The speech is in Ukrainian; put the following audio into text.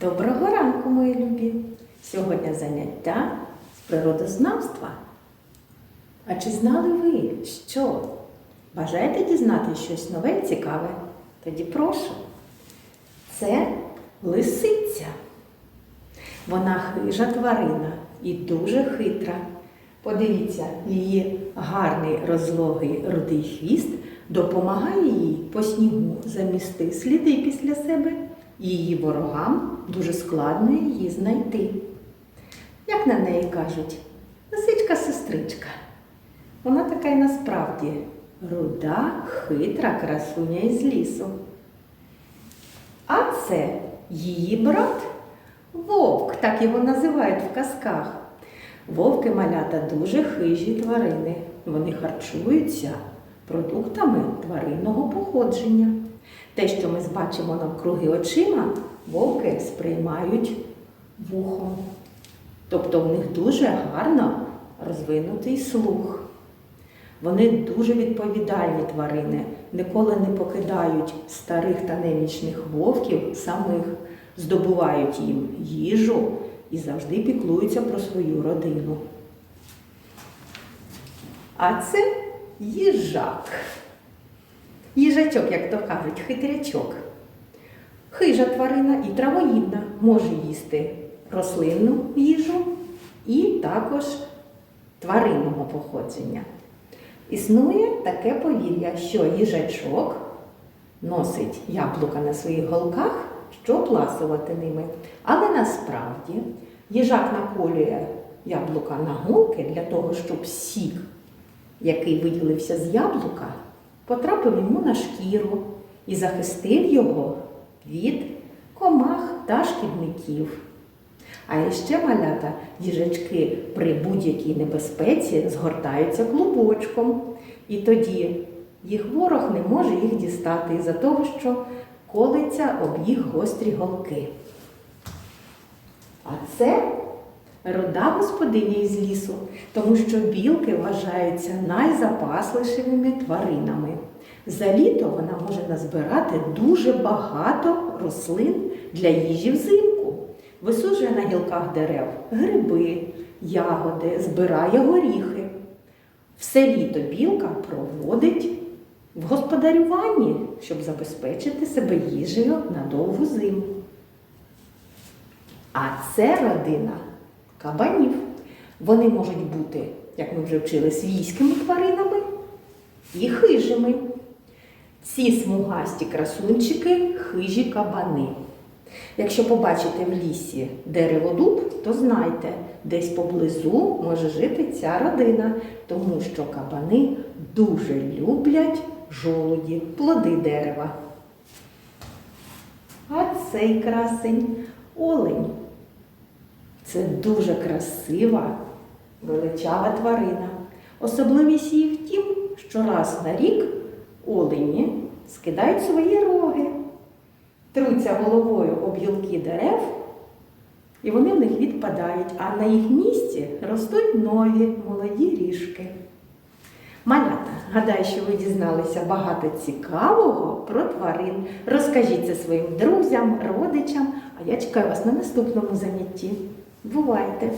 Доброго ранку, мої любі! Сьогодні заняття з природознавства. А чи знали ви, що? Бажаєте дізнатися щось нове і цікаве? Тоді прошу. Це лисиця. Вона хижа тварина і дуже хитра. Подивіться, її гарний розлогий рудий хвіст допомагає їй по снігу замісти сліди після себе, її ворогам дуже складно її знайти. Як на неї кажуть, лисичка-сестричка. Вона така й насправді руда, хитра красуня із лісу. А це її брат вовк, так його називають в казках. Вовки малята дуже хижі тварини. Вони харчуються продуктами тваринного походження. Те, що ми бачимо навкруги очима, вовки сприймають вухом. Тобто в них дуже гарно розвинутий слух. Вони дуже відповідальні тварини, ніколи не покидають старих та немічних вовків самих, здобувають їм їжу і завжди піклуються про свою родину. А це їжак. Їжачок, як то кажуть, хитрячок. Хижа тварина і травоїдна може їсти рослинну їжу і також тваринного походження. Існує таке повір'я, що їжачок носить яблука на своїх голках, щоб ласувати ними. Але насправді їжак наколює яблука на голки для того, щоб сік, який виділився з яблука, потрапив йому на шкіру і захистив його від комах та шкідників. А ще малята їжачки при будь-якій небезпеці згортаються клубочком. І тоді їх ворог не може їх дістати із-за того, що колиться об їх гострі голки. А це рода господиня із лісу, тому що білки вважаються найзапасливішими тваринами. За літо вона може назбирати дуже багато рослин для їжі взимку. Висуджує на гілках дерев гриби, ягоди, збирає горіхи. Все літо білка проводить в господарюванні, щоб забезпечити себе їжею на довгу зиму. А це родина кабанів. Вони можуть бути, як ми вже вчили, свійськими тваринами і хижими. Ці смугасті красунчики хижі кабани. Якщо побачите в лісі дереводуб, то знайте, десь поблизу може жити ця родина, тому що кабани дуже люблять жолуді, плоди дерева. А цей красень олень. Це дуже красива, величава тварина. Особливість її в тім, що раз на рік олені скидають свої роги труться головою об гілки дерев, і вони в них відпадають, а на їх місці ростуть нові молоді ріжки. Малята, гадаю, що ви дізналися багато цікавого про тварин. Розкажіть це своїм друзям, родичам, а я чекаю вас на наступному занятті. Бувайте!